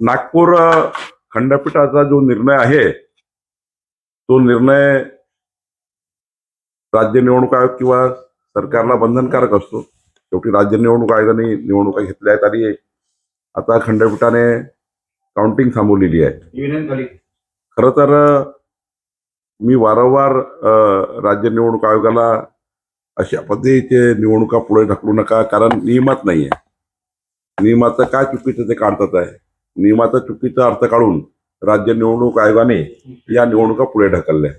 नागपूर खंडपीठाचा जो निर्णय आहे तो निर्णय राज्य निवडणूक आयोग किंवा सरकारला बंधनकारक असतो. शेवटी राज्य निवडणूक आयोगाने निवडणुका घेतल्या आहेत आणि आता खंडपीठाने काउंटिंग थांबवलेली आहे. खरं तर मी वारंवार राज्य निवडणूक आयोगाला अशा पद्धतीचे निवडणुका पुढे ढकलू नका कारण नियमात नाही आहे नियमाचं काय चुकीचं ते काढतात आहे. नियमाचा चुकीचा अर्थ काढून राज्य निवडणूक आयोगाने या निवडणुका पुढे ढकलल्या.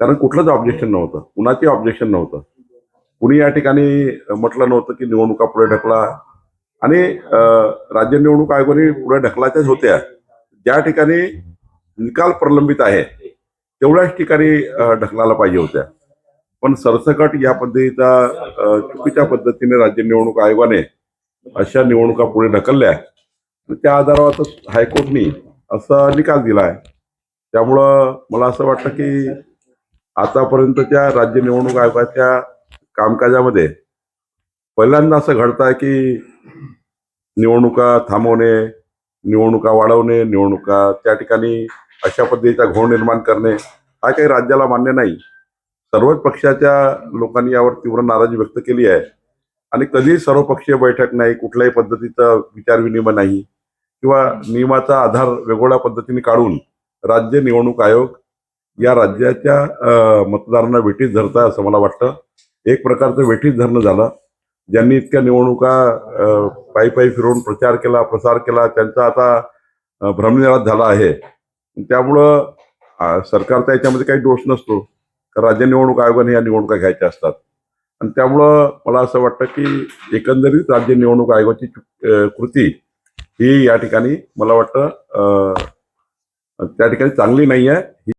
कारण कुठलंच ऑब्जेक्शन नव्हतं. कुणाचे ऑब्जेक्शन नव्हतं. कुणी या ठिकाणी म्हटलं नव्हतं की निवडणुका पुढे ढकला. आणि राज्य निवडणूक आयोगाने पुढे ढकलायच्याच होत्या. ज्या ठिकाणी निकाल प्रलंबित आहे तेवढ्याच ठिकाणी ढकलायला पाहिजे होत्या. पण सरसकट या पद्धतीचा चुकीच्या पद्धतीने राज्य निवडणूक आयोगाने अशा निवडणुका पुढे ढकलल्या. त्या आधारावर आता हायकोर्टनी असा निकाल दिला आहे त्यामुळं मला असं वाटतं की आतापर्यंतच्या राज्य निवडणूक आयोगाच्या कामकाजामध्ये पहिल्यांदा असं घडत आहे की निवडणुका थांबवणे निवडणुका वाढवणे निवडणुका त्या ठिकाणी अशा पद्धतीचा घोळ निर्माण करणे हा काही राज्याला मान्य नाही. सर्वच पक्षाच्या लोकांनी यावर तीव्र नाराजी व्यक्त केली आहे. आणि कधीही सर्वपक्षीय बैठक नाही कुठल्याही पद्धतीचा विचारविनिमय नाही. किंवा नियमाचा आधार वेगवेगळ्या पद्धतीने काढून राज्य निवडणूक आयोग या राज्याच्या मतदारांना वेठीस धरता असं मला वाटतं. एक प्रकारचं वेठीत धरणं झालं. ज्यांनी इतक्या निवडणुका पायी पायी फिरवून प्रचार केला प्रसार केला त्यांचा आता भ्रमनिराश झाला आहे. त्यामुळं सरकारचा याच्यामध्ये काही दोष नसतो. कारण राज्य निवडणूक आयोगाने या निवडणुका घ्यायच्या असतात. आणि त्यामुळं मला असं वाटतं की एकंदरीत राज्य निवडणूक आयोगाची कृती ही या ठिकाणी मला वाटतं अ, त्या ठिकाणी चांगली नाही आहे